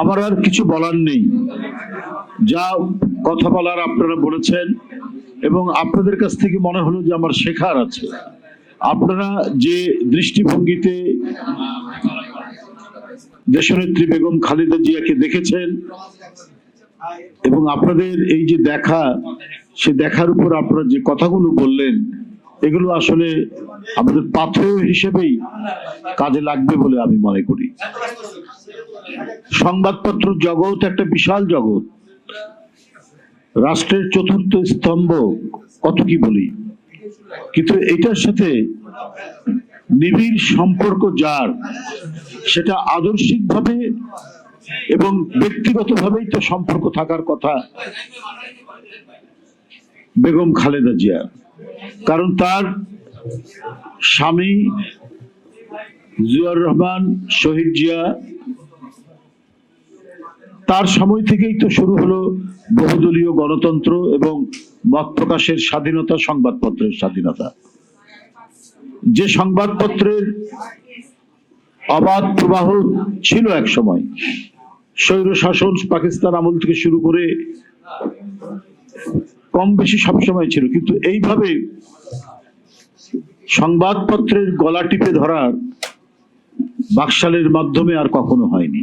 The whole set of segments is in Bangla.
আমার আর কিছু বলার নেই। যা কথা বলার আপনারা বলেছেন এবং আপনাদের কাছ থেকে মনে হলো যে আমার শেখার আছে। আপনারা যে দৃষ্টিভঙ্গিতে দেশনেত্রী বেগম খালেদা জিয়াকে দেখেছেন এবং আপনাদের এই যে দেখা, সে দেখার উপর আপনারা যে কথাগুলো বললেন, এগুলো আসলে আমাদের পাথর হিসেবেই কাজে লাগবে বলে আমি মনে করি। সংবাদপত্র জগৎ একটা বিশাল জগৎ। রাষ্ট্রের চতুর্থ স্তম্ভ, কত কি বলি? কিন্তু এটার সাথে নিবিড় সম্পর্ক যার, সেটা আদর্শিকভাবে এবং ব্যক্তিগতভাবেই তো সম্পর্ক থাকার কথা। বেগম খালেদা জিয়া, কারণ তার স্বামী জিয়াউর রহমান, শহীদ জিয়া তার সময় থেকেই তো শুরু হলো বহুদলীয় গণতন্ত্র এবং মত প্রকাশের স্বাধীনতা, সংবাদপত্রের স্বাধীনতা। যে সংবাদপত্রের অবাধ প্রবাহ ছিল এক সময়, স্বৈর শাসন পাকিস্তান আমল থেকে শুরু করে কম বেশি সবসময় ছিল, কিন্তু এইভাবে সংবাদপত্রের গলা টিপে ধরার বাকশালের মাধ্যমে আর কখনো হয়নি।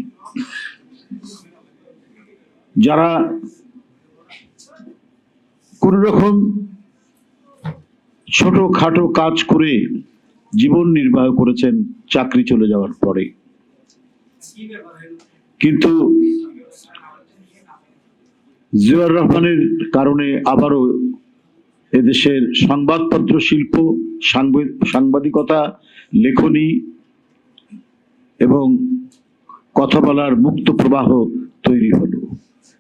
যারা কোন রকম ছোট খাটো কাজ করে জীবন নির্বাহ করেছেন, চাকরি চলে যাওয়ার পরে। কিন্তু জিয়াউর রহমানের কারণে আবারও এদেশের সংবাদপত্র শিল্প, সাংবাদ- সাংবাদিকতা, লেখনী এবং কথা বলার মুক্ত প্রবাহ তৈরি হলো।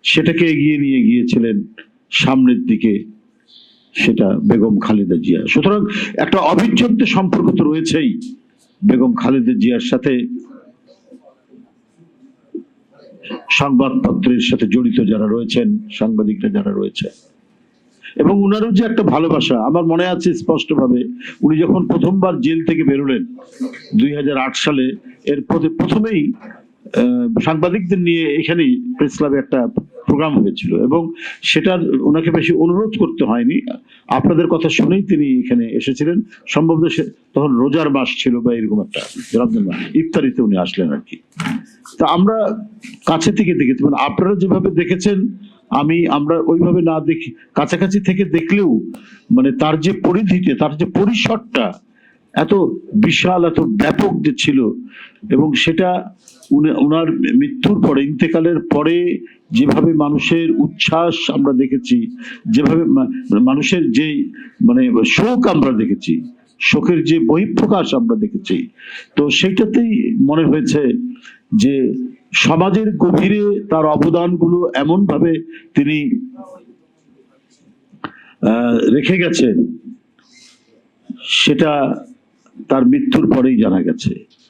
সেটাকে এগিয়ে নিয়ে গিয়েছিলেন সামনের দিকে সেটা বেগম খালেদা জিয়া। সুতরাং একটা অবিচ্ছেদ্য সম্পর্ক তো রয়েছেই বেগম খালেদা জিয়ার সাথে। সংবাদপত্রের সাথে জড়িত যারা রয়েছেন, সাংবাদিকরা যারা রয়েছে এবং উনারও যে একটা ভালোবাসা, আমার মনে আছে স্পষ্টভাবে, উনি যখন প্রথমবার জেল থেকে বেরোলেন দুই হাজার আট সালে, এর প্রথ- প্রথমেই সাংবাদিকদের নিয়ে এখানেই প্রেস ক্লাবে একটা প্রোগ্রাম হয়েছিল এবং সেটার ওনাকে বেশি অনুরোধ করতে হয়নি। আপনাদের কথা শুনেই তিনি এখানে এসেছিলেন। সম্ভবত তখন রোজার মাস ছিল বা এরকম একটা ইফতারিতে উনি আসলেন আর কি। তা আমরা কাছে থেকে দেখেছি মানে আপনারা যেভাবে দেখেছেন, আমি, আমরা ওইভাবে না দেখি, কাছাকাছি থেকে দেখলেও মানে তার যে পরিধিতে, তার যে পরিসরটা এত বিশাল, এত ব্যাপক যে ছিল এবং সেটা উনি- উনার মৃত্যুর পরে, ইন্তেকালের পরে যেভাবে মানুষের উচ্ছ্বাস আমরা দেখেছি, যেভাবে মানুষের যে মানে শোক আমরা দেখেছি, শোকের যে বহিঃপ্রকাশ আমরা দেখেছি, তো সেইটাতেই মনে হয়েছে যে সমাজের গভীরে তার অবদানগুলো এমন ভাবে তিনি রেখে গেছেন, সেটা তার মৃত্যুর পরেই জানা গেছে।